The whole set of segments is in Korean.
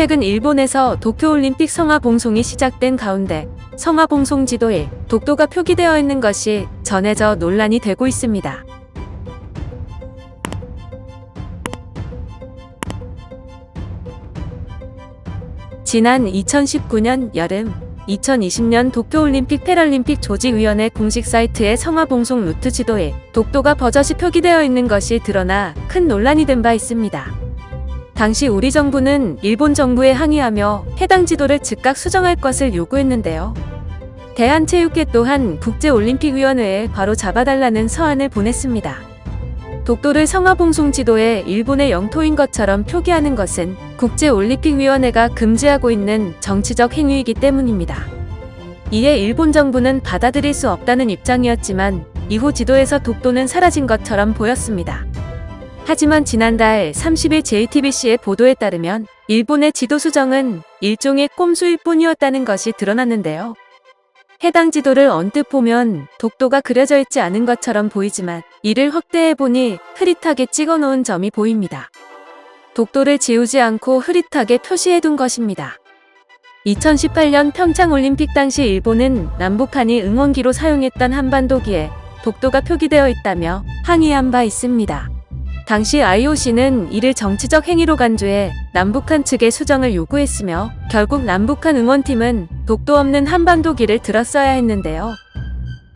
최근 일본에서 도쿄올림픽 성화봉송이 시작된 가운데 성화봉송 지도에 독도가 표기되어 있는 것이 전해져 논란이 되고 있습니다. 지난 2019년 여름 2020년 도쿄올림픽 패럴림픽 조직위원회 공식 사이트의 성화봉송 루트 지도에 독도가 버젓이 표기되어 있는 것이 드러나 큰 논란이 된 바 있습니다. 당시 우리 정부는 일본 정부에 항의하며 해당 지도를 즉각 수정할 것을 요구했는데요. 대한체육회 또한 국제올림픽위원회에 바로 잡아달라는 서한을 보냈습니다. 독도를 성화봉송 지도에 일본의 영토인 것처럼 표기하는 것은 국제올림픽위원회가 금지하고 있는 정치적 행위이기 때문입니다. 이에 일본 정부는 받아들일 수 없다는 입장이었지만 이후 지도에서 독도는 사라진 것처럼 보였습니다. 하지만 지난달 30일 JTBC의 보도에 따르면 일본의 지도 수정은 일종의 꼼수일 뿐이었다는 것이 드러났는데요. 해당 지도를 언뜻 보면 독도가 그려져 있지 않은 것처럼 보이지만 이를 확대해 보니 흐릿하게 찍어 놓은 점이 보입니다. 독도를 지우지 않고 흐릿하게 표시해 둔 것입니다. 2018년 평창올림픽 당시 일본은 남북한이 응원기로 사용했던 한반도기에 독도가 표기되어 있다며 항의한 바 있습니다. 당시 IOC는 이를 정치적 행위로 간주해 남북한 측에 수정을 요구했으며 결국 남북한 응원팀은 독도 없는 한반도기를 들었어야 했는데요.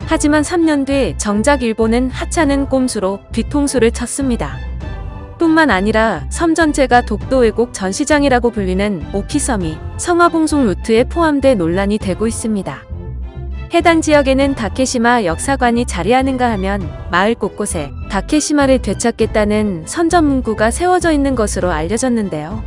하지만 3년 뒤 정작 일본은 하찮은 꼼수로 뒤통수를 쳤습니다. 뿐만 아니라 섬 전체가 독도 왜곡 전시장이라고 불리는 오키섬이 성화봉송 루트에 포함돼 논란이 되고 있습니다. 해당 지역에는 다케시마 역사관이 자리하는가 하면 마을 곳곳에 다케시마를 되찾겠다는 선전 문구가 세워져 있는 것으로 알려졌는데요.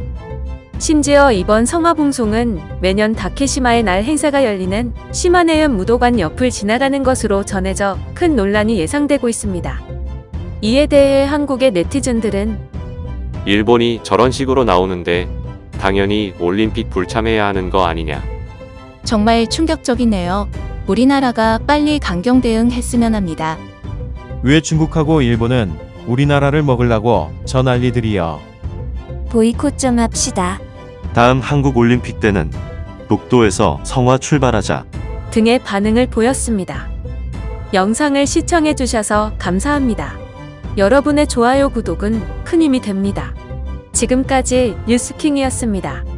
심지어 이번 성화봉송은 매년 다케시마의 날 행사가 열리는 시마네현 무도관 옆을 지나가는 것으로 전해져 큰 논란이 예상되고 있습니다. 이에 대해 한국의 네티즌들은 일본이 저런 식으로 나오는데 당연히 올림픽 불참해야 하는 거 아니냐. 정말 충격적이네요. 우리나라가 빨리 강경 대응했으면 합니다. 왜 중국하고 일본은 우리나라를 먹으려고 저 난리들이여. 보이콧 좀 합시다. 다음 한국 올림픽 때는 독도에서 성화 출발하자. 등의 반응을 보였습니다. 영상을 시청해 주셔서 감사합니다. 여러분의 좋아요, 구독은 큰 힘이 됩니다. 지금까지 뉴스킹이었습니다.